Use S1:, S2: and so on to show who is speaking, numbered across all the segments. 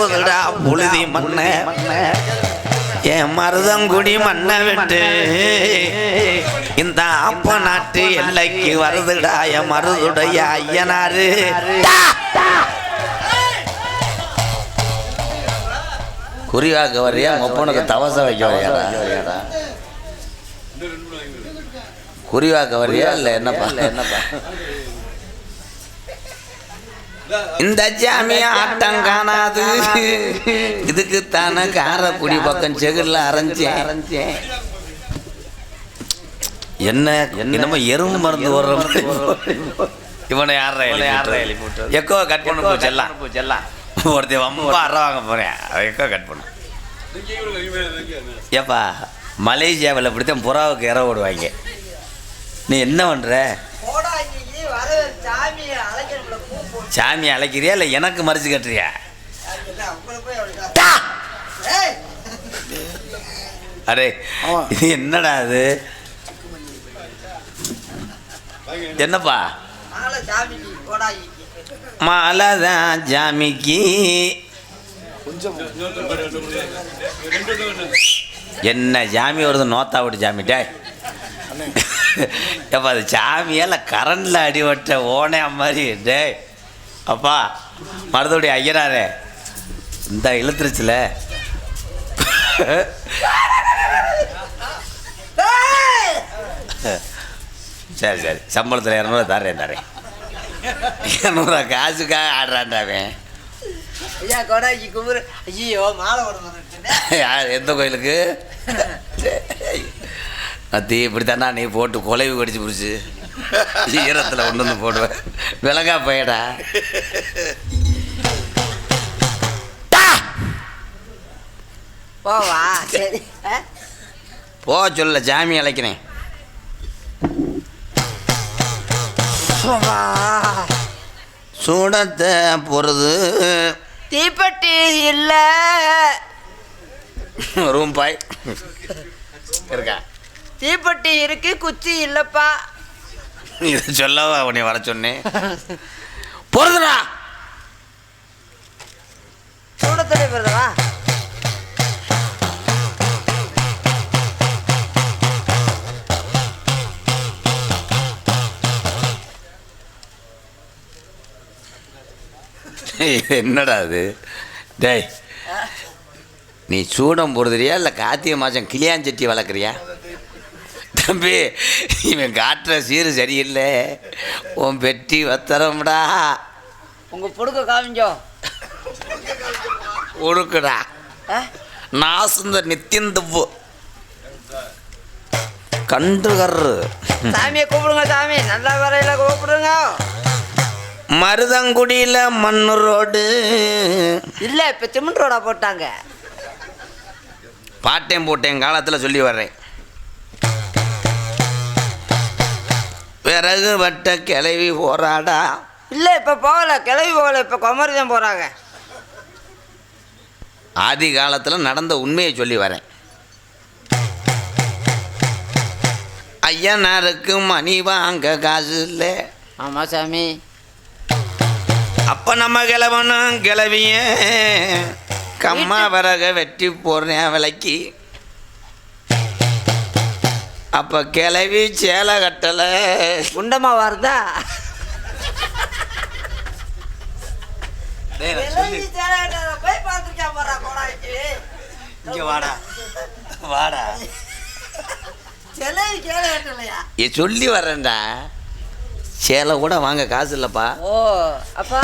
S1: போகுதுடா புழுதி மண்ண. என் மருதங்குடி மண்ணை விட்டு இந்த அப்ப நாட்டு எல்லைக்கு வருதுடா என் மருதுடைய ஐயனாரு. குறிவாக்க வரையா? ஒப்பனுக்கு தவச வைக்க வரையாடா? குறிவாக்க வரையா இல்லை என்னப்பா என்னப்பா? இந்த ஜாமி ஆட்டம் காணாது. இதுக்கு தானே காரக்குடி பக்கம் செகுல அரைஞ்சேன். அரைஞ்சேன் என்ன என்னமோ எறும்பு மருந்து ஓடுற மாதிரி இவனை யார யார எக்கோ கட் பண்ண போ செல்லாம் செல்லாம் ஒருத்தன் ரொம்ப அற வாங்க போறேன். எக்கோ கட் பண்ணு. ஏப்பா மலேசியாவில் இப்படித்தான் புறாவுக்கு இற ஓடுவாங்க. நீ என்ன பண்ற? சாமி அழைக்கிறியா இல்லை எனக்கு மறிச்சு கட்டுறியா? அடே இது என்னடா அது? என்னப்பா?
S2: மாலை சாமிக்கு கோடாங்கிக்கு
S1: மாலை தான் ஜாமிக்கு என்ன ஜாமி வருது? நோத்தா விட்டு ஜாமிட்டே எப்பா அது சாமியால் கரண்டில் அடிபட்ட ஓனே மாதிரி டேய். அப்பா மருதோடைய ஐயனாரே. இந்த இழுத்துருச்சுல. சரி சரி. சம்பளத்தில் இரநூறுவா தரேன் தரேன் இரநூறுவா காசுக்காக ஆடுறான்டாவன்
S2: ஐயா கோடாங்கி கும்பிடு ஐயோ மாலை
S1: யார் எந்த கோயிலுக்கு? அத்தி இப்படித்தானா நீ போட்டு கொலைவு கடிச்சு பிடிச்சி. ஈரத்தில் கொண்டு வந்து போடுவேன். விலகா போயடா.
S2: போவா சரி?
S1: போ சொல்ல ஜாமி அழைக்கிறேன். சூடத்தை பொறுது.
S2: தீப்பெட்டி இல்ல.
S1: Room boy. இருக்கா?
S2: தீப்பெட்டி இருக்கு குச்சி இல்லப்பா.
S1: இதை சொல்லவா உன்னை வர சொன்னேன். பொறுதுடா
S2: சூட தண்ணி போறதவா
S1: என்னடா அது? டேய் நீ சூடம் போடுறியா இல்லை கார்த்திகை மாதம் கிளியாஞ்சட்டி வளர்க்குறியா? தம்பி இவன் காட்டுற சீரு சரியில்லை. உன் பெட்டி வத்தரம்டா.
S2: உங்க புடுக்க காமிஞ்சோ?
S1: உடுக்குடா? நாசுந்த நித்தியம் துப்பு கண்டுகர்ரு
S2: சாமியை கூப்பிடுங்க சாமி. நல்லா வரையில கூப்பிடுங்க.
S1: மருதங்குடியில் மண்ணு ரோடு.
S2: இல்ல இப்ப சிமெண்ட் ரோடா போட்டாங்க.
S1: பாட்டேன் போட்டேன் காலத்தில் சொல்லி வர்றேன். பிறகு வட்ட கிளவி போராடா
S2: இல்ல இப்ப போகல. கிளவி போகல. இப்ப குமரி தான் போறாங்க.
S1: ஆதி காலத்தில் நடந்த உண்மையை சொல்லி வரேன். ஐயனாருக்கு மணி வாங்க காசு இல்லை.
S2: ஆமா சாமி.
S1: அப்போ நம்ம கிளவனும் கிளவிய கம்மா விறக வெட்டி போடுறேன் விலைக்கு அப்போ கிளவி சேலை கட்டலை.
S2: குண்டமா வருதா
S1: இங்கே வாடா. வாடா. சொல்லி வரேன்டா சேலை கூட வாங்க காசு இல்லைப்பா.
S2: ஓ அப்பா.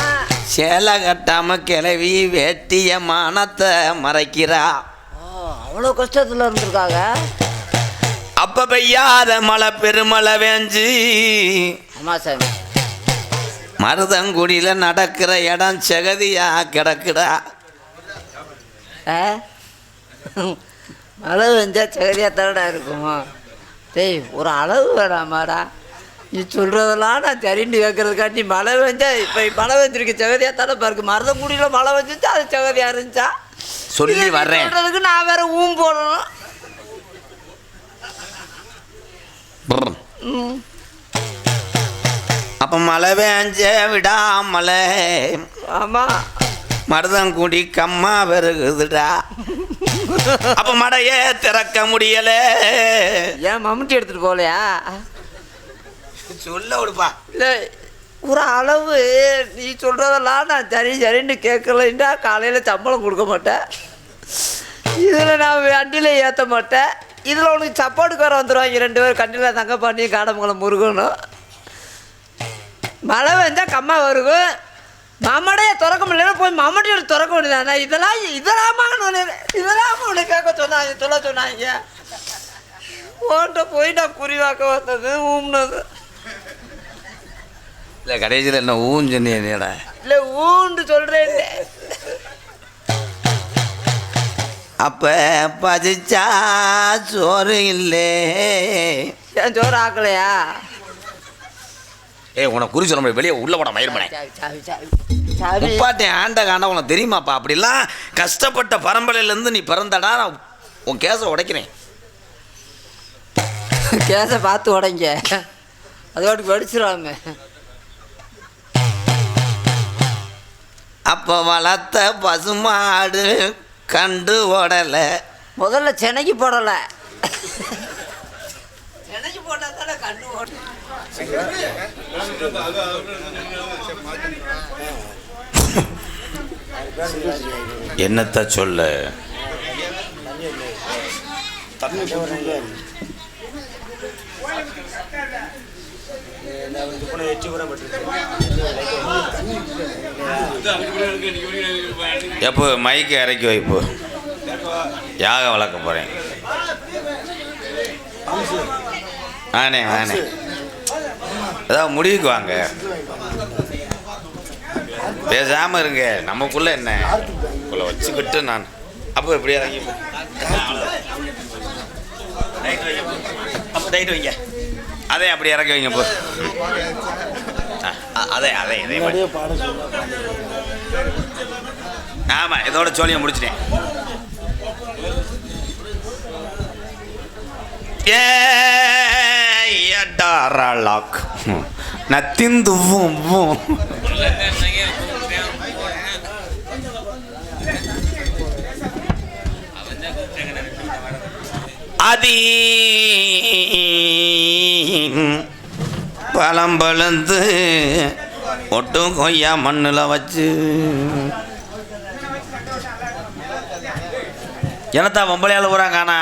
S1: சேலை கட்டாம கிளவி வேட்டிய மானத்தை மறைக்கிறா.
S2: அவ்வளோ கஷ்டத்தில் இருந்திருக்காங்க.
S1: அப்ப பெய்யாத மழை பெருமழை வேஞ்சு. மருதங்குடியில நடக்கிற இடம் செகதியா கிடக்குடா.
S2: மழை வெஞ்சா சகதியாக தரடா இருக்குமா? டேய் ஒரு அளவு வேணாமாடா. நீ சொல்கிறதெல்லாம் நான் சரிண்டு கேட்கறதுக்காண்டி மழை வெஞ்சா இப்போ மழை வெஞ்சிருக்கு சகதியாக தானே பாருக்கு. மருதங்குடியில் மழை வெஞ்சிச்சா அது சகதியாக இருந்துச்சா?
S1: சொல்லி வர்றேன்.
S2: நான் வேற ஊம் போடணும்
S1: ப்ர்.
S2: ம்
S1: அப்ப மழை வேஞ்ச விடாமலை.
S2: ஆமாம்
S1: மருதங்குடி கம்மா பெருகுதுடா. அப்ப மடைய திறக்க முடியல.
S2: ஏன் மம்முட்டி எடுத்துட்டு போகலையா?
S1: சொல்ல விடுப்பா.
S2: இல்லை ஒரு அளவு நீ சொல்கிறதெல்லாம் நான் சரி சரின்னு கேட்கலைன்னா காலையில் சம்பளம் கொடுக்க மாட்டேன். இதில் நான் வண்டியில் ஏற்ற மாட்டேன். இதில் உனக்கு சப்போர்ட்டுக்கு வர வந்துடுவாங்க ரெண்டு பேரும். கண்டியில் தங்க பண்ணி காடமங்கலம் முருகனும் மழை வெஞ்சால் கம்மா வருகும் மம்மடையை திறக்க முடியல போய் மம்மடியோட திறக்க முடியல இதெல்லாம் இதெல்லாமா இதெல்லாம் உனக்கு கேட்க சொன்னாங்க சொல்ல சொன்னாங்க? ஓட்ட போய் நான் குறிவாக்க வந்தது ஊம்னது
S1: இல்லை கடைசியில் என்ன ஊஞ்சனியடா
S2: இல்லை ஊண்டு சொல்கிறேன்
S1: அப்ப பசிச்சா சோறு இல்லை.
S2: ஏன் சோறு ஆக்கலையா?
S1: ஏய் உனக்கு குறி சொல்ல முடியாது. வெளியே உள்ள போட மயிர்மனே
S2: சாவி சாவி சாவி சாவி.
S1: முப்பாட்டேன் ஆண்ட காண்ட உனக்கு தெரியுமாப்பா? அப்படிலாம் கஷ்டப்பட்ட பரம்பரையிலேருந்து நீ பிறந்தடா நான் உன் கேஸை உடைக்கிறேன்.
S2: கேஸை பார்த்து உடைங்க. அதோட வெடிச்சிடாம
S1: அப்போ வளர்த்த பசுமாடு கண்டு ஓடலை.
S2: முதல்ல சென்னைக்கு போடலை. சென்னைக்கு போட்டால் தானே கண்டு ஓடல
S1: என்னத்த சொல்ல? எப்போ மைக்கு இறக்கி வைப்போ யாக வளர்க்க போகிறேன் ஆனே ஆனே. ஏதாவது முடிவுக்கு வாங்க. பேசாமல் இருங்க. நமக்குள்ள என்ன? உள்ள வச்சுக்கிட்டு நான் அப்போ எப்படி இறங்கி அப்போ டைட் வைங்க. அதே அப்படி இறக்கி வைங்க போ. அதே அதே இதே மாதிரி. ஆமா இதோட சோழியை முடிச்சிட்டேன். ஏடாரலாக். நத்தின் துவும் அதி பழம் பழுந்து ஒட்டும் கொய்யா மண்ணில் வச்சு. என்னத்தா பொம்பளையால் ஊறாங்க ஆனா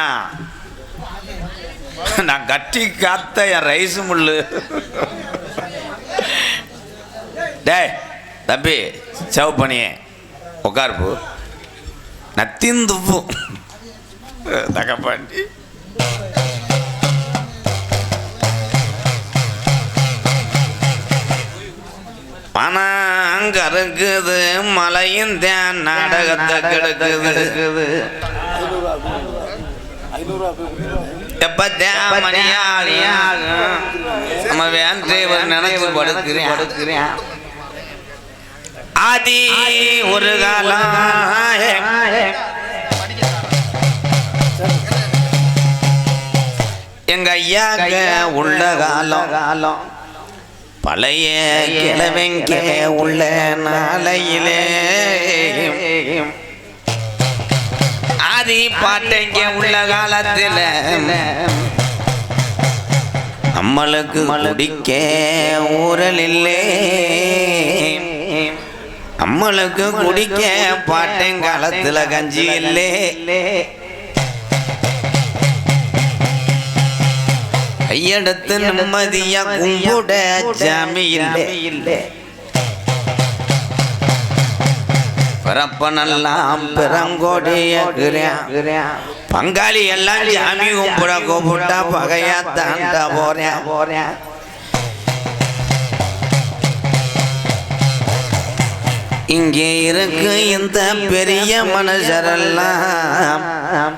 S1: நான் கட்டி காத்த என் ரைஸ் முள்ளு. டேய் தம்பி செவ் பண்ணியே உட்காருப்பு நத்திந்துப்பு தகப்பாண்டி. பணம் கருக்குது மலையும் தேன் நாடகத்தை கெடுக்குது. எப்ப தேமணியாகும் நம்ம வேன் டிரைவர் நினைச்சு படுக்கிறேன். படுக்கிறேன். ஆதி ஒரு காலம் எங்க ஐயாக்க உள்ள காலம். காலம். பழைய கிழவங்க உள்ள நாளையிலே. ஆதி பாட்டைங்க உள்ள காலத்தில். நம்மளுக்கு குடிக்க ஊரல் இல்லை நம்மளுக்கு குடிக்க பாட்டங்காலத்துல கஞ்சி இல்லை. கையெடுத்து நிம்மதியா கும்பிட சாமி இல்லை பிறப்பனெல்லாம் பிறங்கோடியாக்குறேன் பங்காளி எல்லாம் சாமி கும்பிட கூப்பிட்டா பகையா தாண்டா போறேன் போறேன் இங்கே இருக்கு இந்த பெரிய மனுஷரெல்லாம்.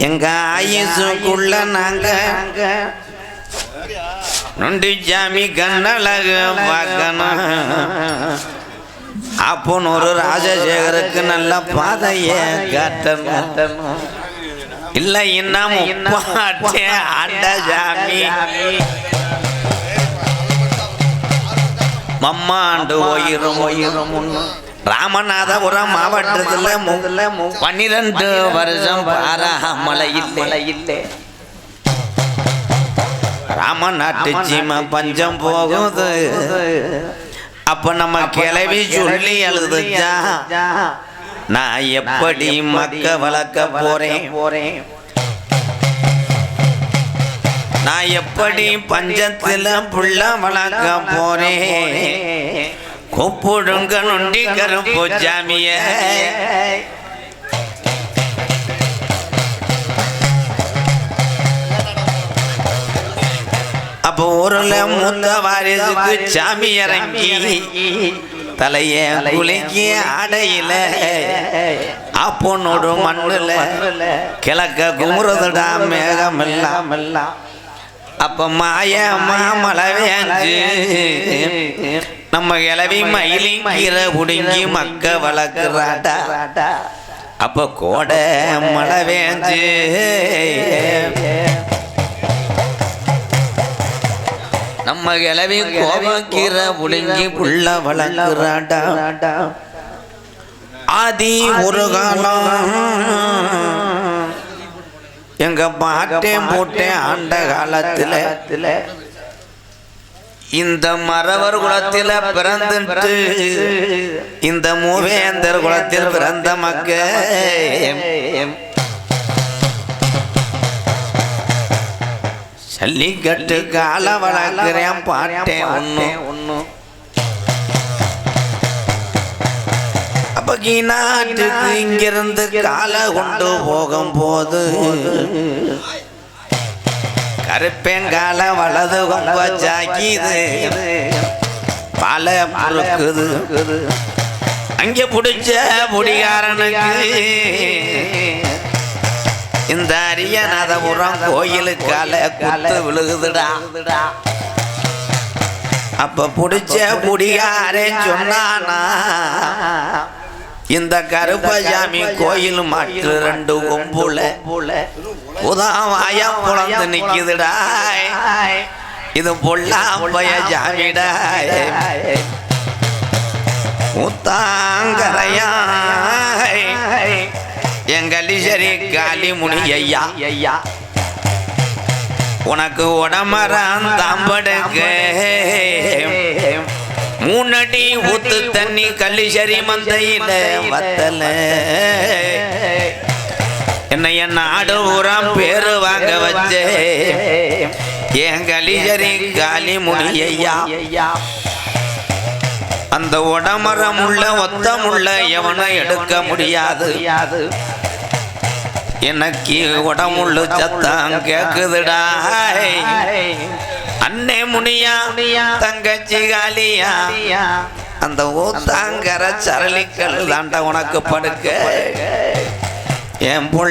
S1: எங்க ஆயுசுக்குள்ள நாங்க நொண்டி சாமி கண்ணழகு பார்க்கணும். அப்போன்னு ஒரு ராஜசேகருக்கு நல்ல பாதைய காட்டணும். இல்ல இன்னும் முப்பாட்டே ஆண்ட சாமி மம்மாண்டு ஒயிரும் ஒயிரும் ராமநாதபுரம் மாவட்டத்துல மு- பன்னிரண்டு வருஷம் பாராமலை இல்லை
S2: இல்லை
S1: ராமநாட்டு சீம பஞ்சம் போகுது. அப்ப நம்ம கிளவி சொல்லி அழுதுச்சா நான் எப்படி மக்க வளர்க்க போறேன்?
S2: போறேன்?
S1: நான் எப்படி பஞ்சத்துல புள்ள வளர்க்க போறேன்? கூப்பிடுங்க நொண்டி கருப்பு ஜாமிய அப்போ ஊரில் மூத்த வாரிசுக்கு சாமி இறங்கி தலைய குலுக்கி அடையில அப்பொன்னோடு மண்ணுல கிழக்க குமுறதுடா மேகம் எல்லாம் அப்ப மாய மாமலை நம்ம கிளவி மயிலின் கீரை புடுங்கி மக்க வளர்க்குறாடா. அப்ப கோடை மழை வேஞ்சு நம்ம கிளவி கோபம் கீரை புடுங்கி புள்ள வளர்க்குறாடா. ஆதி ஒரு காலம் எங்க பாட்டேன் போட்டேன் ஆண்ட காலத்துல. இந்த மறவர் குலத்தில பிறந்துட்டு இந்த மூவேந்தர் குலத்தில் பிறந்த மக்க ஜல்லிக்கட்டு கால வளர்க்கிறேன் பாட்டேன் ஒன்று
S2: ஒன்று
S1: அப்ப நாட்டுக்கு இங்கிருந்து காலை கொண்டு போகும்போது கருப்பேங்கால வலது கொம்ப சாக்கிது பல முறுக்குது. அங்கே பிடிச்ச முடிகாரனுக்கு இந்த அரியநாதபுரம் கோயிலுக்கால குத்து விழுகுதுடா. அப்ப பிடிச்ச புடிகாரே சொன்னானா? இந்த கருப்பசாமி கோயில் மாற்று ரெண்டு கொம்புல உதாவாயா புலந்து நிக்குதுடா. இது பொல்லாம்பய ஜாமிடா முத்தாங்கரையா செங்கலி சரி காலி முனி ஐயா
S2: ஐயா
S1: உனக்கு உடமரம் தாம்படுங்க மூணடி ஊத்து தண்ணி கல்லிசரி மந்தையில வத்தல. என்னை என் நாடு ஊரம் பேரு வாங்க வச்சே. என் கலிசரி காலி முனி ஐயா
S2: ஐயா
S1: அந்த உடமரம் உள்ள ஒத்தமுள்ள எவனை எடுக்க
S2: முடியாது.
S1: எனக்கு உடமுள்ளு சத்தம் கேக்குதுடா. அண்ணே முனியா தங்கச்சி காலியா அந்த ஊத்தாங்கர சரளிக்கல் தாண்ட உனக்கு படுக்க. என் பொள்ள